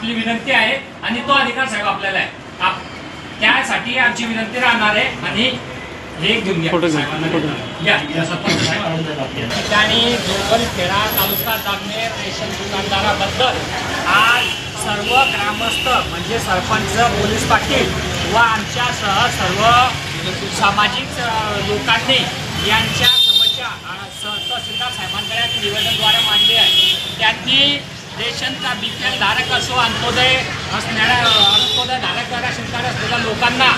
आपली विनंती आहे आणि तो अधिकार साहेब आपल्याला आहे. आप- त्यासाठी आमची विनंती राहणार आहे आणि हे घेऊन घ्या. ठिकाणी खेळा तालुका जामनेर रेशन दुकानदाराबद्दल आज सर्व ग्रामस्थ म्हणजे सरपंच पोलीस पाटील व आमच्यासह सर्व सामाजिक लोकांनी यांच्या समस्या तहसीलदार साहेबांकडे निवेदनद्वारे मांडली आहे त्यांनी रेशनचा बी पी एल धारक असो अंत्योदय असणाऱ्या अंत्योदय धारक राशन असलेल्या लोकांना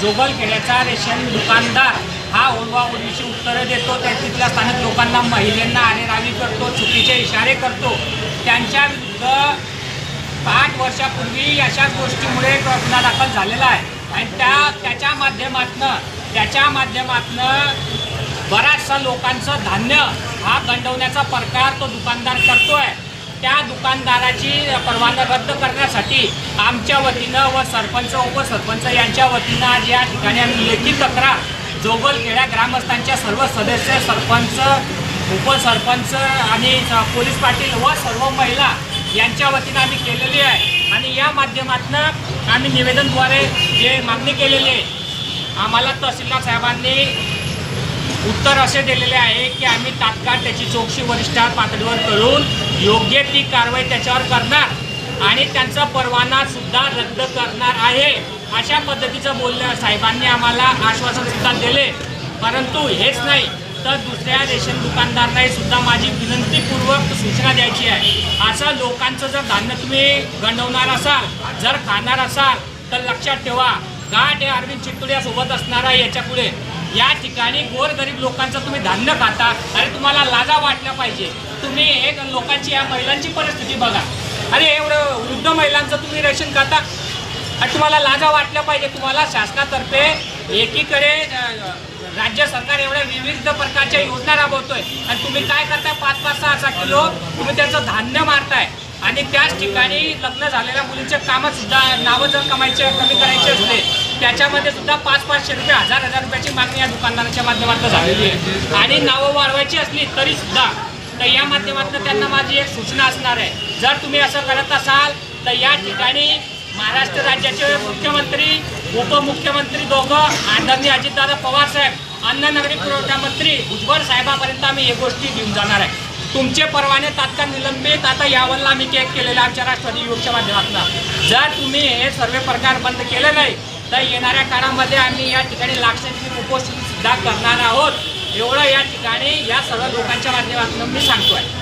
जोगल केल्याचा रेशन दुकानदार हा ओलवा ओढवीची उत्तरं देतो. त्या तिथल्या स्थानिक लोकांना महिलांना आरेरावी करतो चुकीचे इशारे करतो. त्यांच्या विरुद्ध आठ वर्षापूर्वी अशा गोष्टीमुळे गुन्हा दाखल झालेला आहे. आणि त्या त्याच्या माध्यमातनं त्याच्या माध्यमातनं बऱ्याचशा लोकांचं धान्य हा गंडवण्याचा प्रकार तो दुकानदार करतो आहे त्या दुकानदाराची परवाना रद्द करण्यासाठी आमच्या वतीनं व सरपंच उपसरपंच यांच्या वतीनं आज या ठिकाणी आम्ही लेखी तक्रार जोगलखेड्या ग्रामस्थांच्या सर्व सदस्य सरपंच उपसरपंच आणि पोलीस पाटील व सर्व महिला यांच्या वतीनं आम्ही केलेली आहे. आणि या माध्यमातनं आम्ही निवेदनद्वारे जे मागणी केलेली आहे आम्हाला तहसीलदार साहेबांनी उत्तर असे दिलेले आहे की आम्ही तात्काळ त्याची चौकशी वरिष्ठ पातळीवर करून योग्य ती कारवाई त्याच्यावर करणार आणि त्यांचा परवाना सुद्धा रद्द करणार आहे अशा पद्धतीचं बोलणं साहेबांनी आम्हाला आश्वासन सुद्धा दिले. परंतु हेच नाही तर दुसऱ्या रेशन दुकानदारांनाही सुद्धा माझी विनंतीपूर्वक सूचना द्यायची आहे. असं लोकांचं जर धान्य तुम्ही गंडवणार असाल जर खाणार असाल तर लक्षात ठेवा गाठ हे अरविंद चित्तुड्यासोबत असणार याच्यापुढे या ठिकाणी गोरगरीब लोकांचं तुम्ही धान्य खाता आणि तुम्हाला लाजा वाटल्या पाहिजे. तुम्ही एक लोकांची या महिलांची परिस्थिती बघा. अरे एवढं वृद्ध महिलांचं तुम्ही रेशन खाता आणि तुम्हाला लाजा वाटल्या पाहिजे. तुम्हाला शासनातर्फे एकीकडे राज्य सरकार एवढ्या विविध प्रकारच्या योजना राबवतोय. आणि तुम्ही काय करताय? पाच पाच सहा सहा किलो तुम्ही त्याचं धान्य मारताय. आणि त्याच ठिकाणी लग्न झालेल्या मुलींच्या कामंसुद्धा नावं जर कमायचे कमी करायचे असले त्याच्यामध्ये सुद्धा पाच पाचशे रुपये हजार हजार रुपयाची मागणी या दुकानदाराच्या माध्यमातून झालेली आहे. आणि नावं वाढवायची असली तरी सुद्धा तर या माध्यमातून त्यांना माझी एक सूचना असणार आहे. जर तुम्ही असं करत असाल तर या ठिकाणी महाराष्ट्र राज्याचे मुख्यमंत्री उपमुख्यमंत्री दोघं आदरणीय अजितदादा पवार साहेब अन्न नगरी पुरवठा मंत्री भुजबळ साहेबापर्यंत आम्ही हे गोष्टी घेऊन जाणार आहे. तुमचे परवाने तात्काळ निलंबित आता यावरला आम्ही केक केलेला आमच्या राष्ट्रवादी युवकच्या माध्यमातून. जर तुम्ही हे सर्व प्रकार बंद केले नाही तर येणाऱ्या काळामध्ये आम्ही या ठिकाणी लाक्षणिक उपोषण सुद्धा करणार आहोत. एवढं या ठिकाणी या सर्व लोकांच्या माध्यमातून मी सांगतो आहे